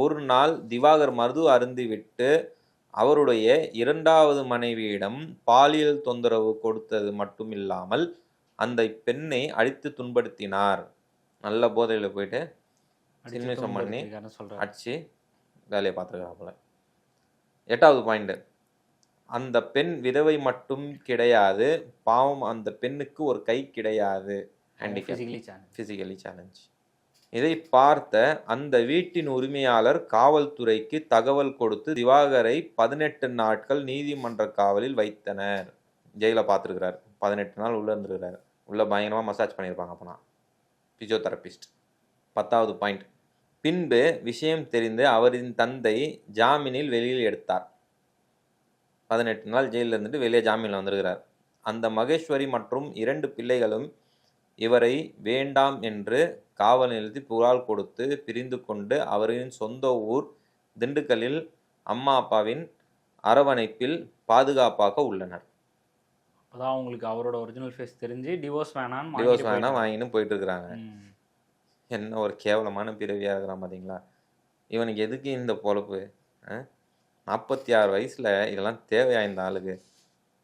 ஒரு நாள் திவாகர் மது அருந்திவிட்டு அவருடைய இரண்டாவது மனைவியிடம் பாலியல் தொந்தரவு கொடுத்தது மட்டுமில்லாமல் அந்த பெண்ணை அடித்து துன்படுத்தினார். நல்ல போதையில் போயிட்டு சின்மிசம் பண்ணி அடிச்சு வேலையை பார்த்துருக்காப்புல. எட்டாவது பாயிண்ட் அந்த பெண் விதவை மட்டும் கிடையாது. பாவம் அந்த பெண்ணுக்கு ஒரு கை கிடையாது. ஹேண்டிகேப் ஃபிசிக்கலி சேலஞ்ச் இதை பார்த்த அந்த வீட்டின் உரிமையாளர் காவல்துறைக்கு தகவல் கொடுத்து திவாகரை பதினெட்டு நாட்கள் நீதிமன்ற காவலில் வைத்தனர். ஜெயில பார்த்துருக்கிறார். பதினெட்டு நாள் உள்ள இருந்திருக்கிறார். உள்ள பயங்கரமாக மசாஜ் பண்ணியிருப்பாங்க அப்போனா. பிசியோதெரபிஸ்ட் பத்தாவது பாயிண்ட் பின்பு விஷயம் தெரிந்து அவரின் தந்தை ஜாமீனில் வெளியில் எடுத்தார். பதினெட்டு நாள் ஜெயிலில் இருந்துட்டு வெளியே ஜாமீனில் வந்திருக்கிறார். அந்த மகேஸ்வரி மற்றும் இரண்டு பிள்ளைகளும் இவரை வேண்டாம் என்று காவல் நிலையத்தில் புகார் கொடுத்து பிரிந்து கொண்டு அவரின் சொந்த ஊர் திண்டுக்கல்லில் அம்மா அப்பாவின் அரவணைப்பில் பாதுகாப்பாக உள்ளனர். அப்பதான் அவங்களுக்கு அவரோட ஒரிஜினல் ஃபேஸ் தெரிஞ்சு டிவோர்ஸ் வேணான்னு டிவோர்ஸ் வேணாம் வாங்கின்னு போயிட்டு இருக்கிறாங்க. என்ன ஒரு கேவலமான பிறவியாக இருக்கிறான் பார்த்தீங்களா இவனுக்கு எதுக்கு இந்த பொழப்பு நாற்பத்தி ஆறு வயசில் இதெல்லாம் தேவையா இந்த ஆளுக்கு.